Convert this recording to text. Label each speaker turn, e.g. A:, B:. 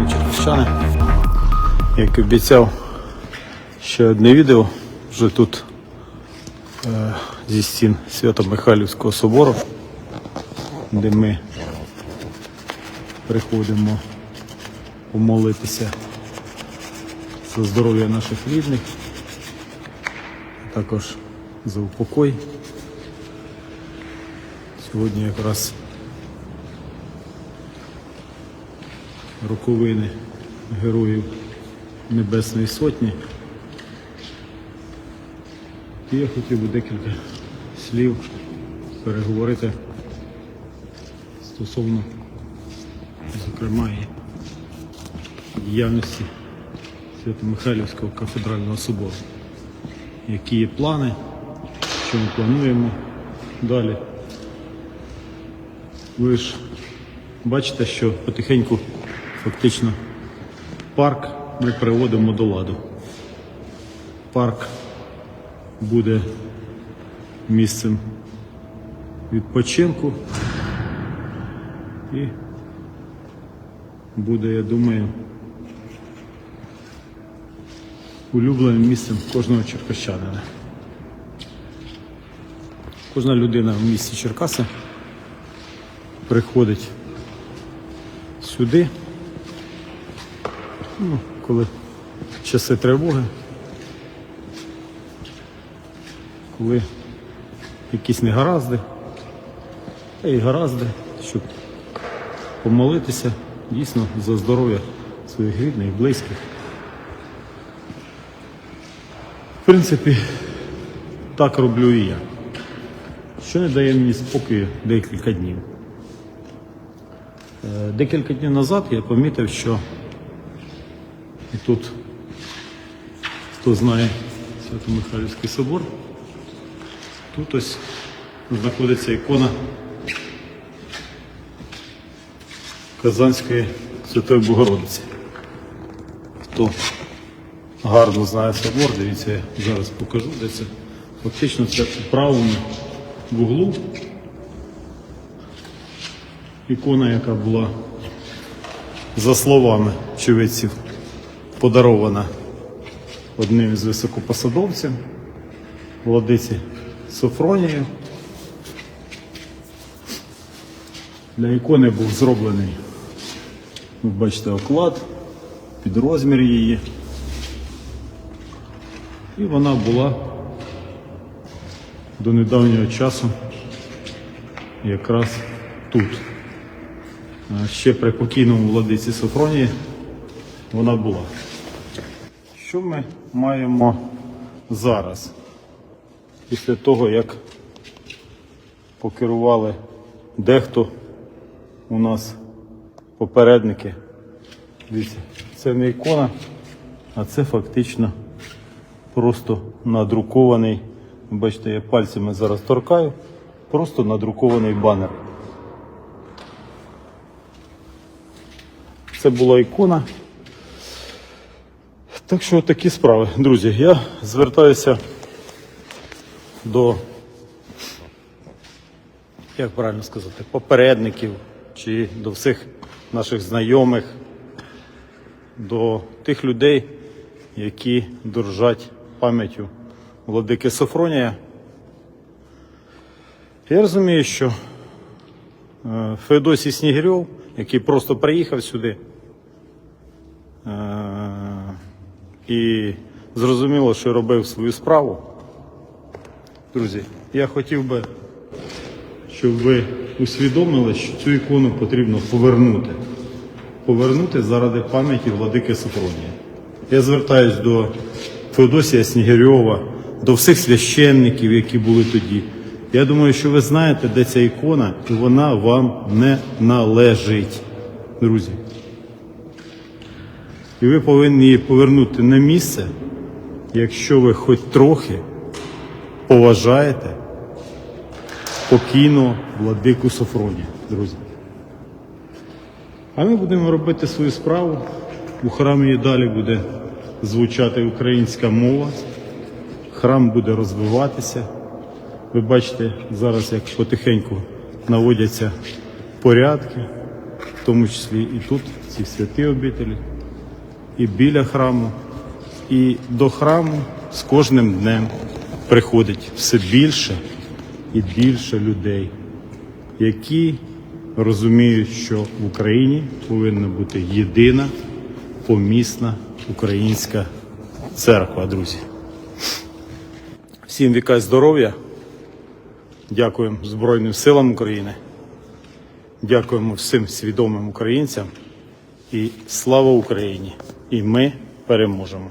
A: Шановні черкащани, як і обіцяв, ще одне відео вже тут е, зі стін Свято-Михайлівського собору, де ми приходимо помолитися за здоров'я наших рідних, а також за упокой. Сьогодні якраз роковини героїв Небесної Сотні. І я хотів би декілька слів переговорити стосовно, зокрема, і діяльності Свято-Михайлівського кафедрального собору. Які є плани, що ми плануємо далі. Ви ж бачите, що потихеньку фактично парк ми приводимо до ладу. Парк буде місцем відпочинку і буде, я думаю, улюбленим місцем кожного черкащанина. Кожна людина в місті Черкаси приходить сюди, ну, коли часи тривоги, коли якісь негаразди, та й гаразди, щоб помолитися дійсно за здоров'я своїх рідних, близьких. В принципі, так роблю і я. Що не дає мені спокою декілька днів. Е, Декілька днів назад я помітив, що і тут, хто знає Свято-Михайлівський собор, тут ось знаходиться ікона Казанської Святої Богородиці. Хто гарно знає собор, дивіться, я зараз покажу, де це. Фактично це у правому вуглу ікона, яка була, за словами очевидців, подарована одним із високопосадовців, владиці Софронію. Для ікони був зроблений, ви бачите, оклад під розмір її. І вона була до недавнього часу якраз тут. Ще при покійному владиці Софронії вона була. Що ми маємо зараз? Після того, як покерували дехто у нас попередники. Дивіться, це не ікона, а це фактично просто надрукований. Бачите, я пальцями зараз торкаю, просто надрукований банер. Це була ікона. Так що такі справи. Друзі, я звертаюся до, як правильно сказати, попередників чи до всіх наших знайомих, до тих людей, які дорожать пам'яттю владики Софронія. Я розумію, що е, Феодосій Снігирьов, який просто приїхав сюди, е, і зрозуміло, що робив свою справу. Друзі, я хотів би, щоб ви усвідомили, що цю ікону потрібно повернути. Повернути заради пам'яті владики Софронія. Я звертаюсь до Феодосія Снігирьова, до всіх священників, які були тоді. Я думаю, що ви знаєте, де ця ікона, і вона вам не належить, друзі. І ви повинні її повернути на місце, якщо ви хоч трохи поважаєте покійного владику Софронія, друзі. А ми будемо робити свою справу. У храмі і далі буде звучати українська мова. Храм буде розвиватися. Ви бачите зараз, як потихеньку наводяться порядки. в тому числі і тут, ці святі обителі, і біля храму, і до храму з кожним днем приходить все більше і більше людей, які розуміють, що в Україні повинна бути єдина помісна українська церква, друзі. Всім віка здоров'я. Дякуємо Збройним силам України. Дякуємо всім свідомим українцям. І слава Україні! І ми переможемо.